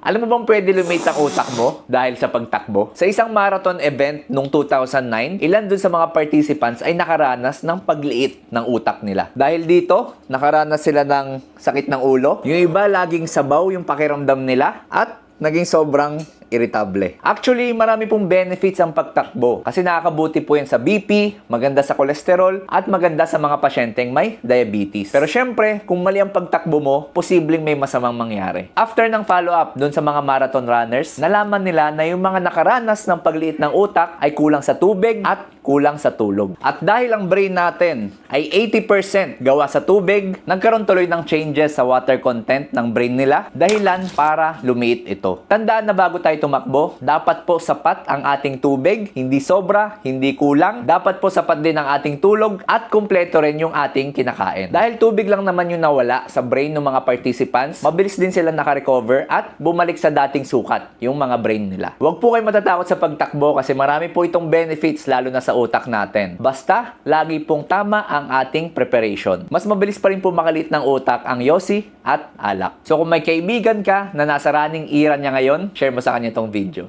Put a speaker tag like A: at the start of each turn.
A: Alam mo bang pwede lumate ang utak mo dahil sa pagtakbo? Sa isang marathon event noong 2009, ilan dun sa mga participants ay nakaranas ng pagliit ng utak nila. Dahil dito, nakaranas sila ng sakit ng ulo. Yung iba, laging sabaw yung pakiramdam nila at naging sobrang irritable. Actually, marami pong benefits ang pagtakbo kasi nakakabuti po yan sa BP, maganda sa kolesterol, at maganda sa mga pasyenteng may diabetes. Pero syempre, kung mali ang pagtakbo mo, posibleng may masamang mangyari. After ng follow-up dun sa mga marathon runners, nalaman nila na yung mga nakaranas ng pagliit ng utak ay kulang sa tubig at kulang sa tulog. At dahil ang brain natin ay 80% gawa sa tubig, nagkaroon tuloy ng changes sa water content ng brain nila dahilan para lumiit ito. Tandaan na bago tayo tumakbo, dapat po sapat ang ating tubig, hindi sobra, hindi kulang. Dapat po sapat din ang ating tulog at kumpleto rin yung ating kinakain. Dahil tubig lang naman yung nawala sa brain ng mga participants, mabilis din sila nakarecover at bumalik sa dating sukat yung mga brain nila. Huwag po kayo matatakot sa pagtakbo kasi marami po itong benefits lalo na sa utak natin. Basta, lagi pong tama ang ating preparation. Mas mabilis pa rin po makalit ng utak ang yosi at alak. So kung may kaibigan ka na nasa running era niya ngayon, share mo sa kanya itong video.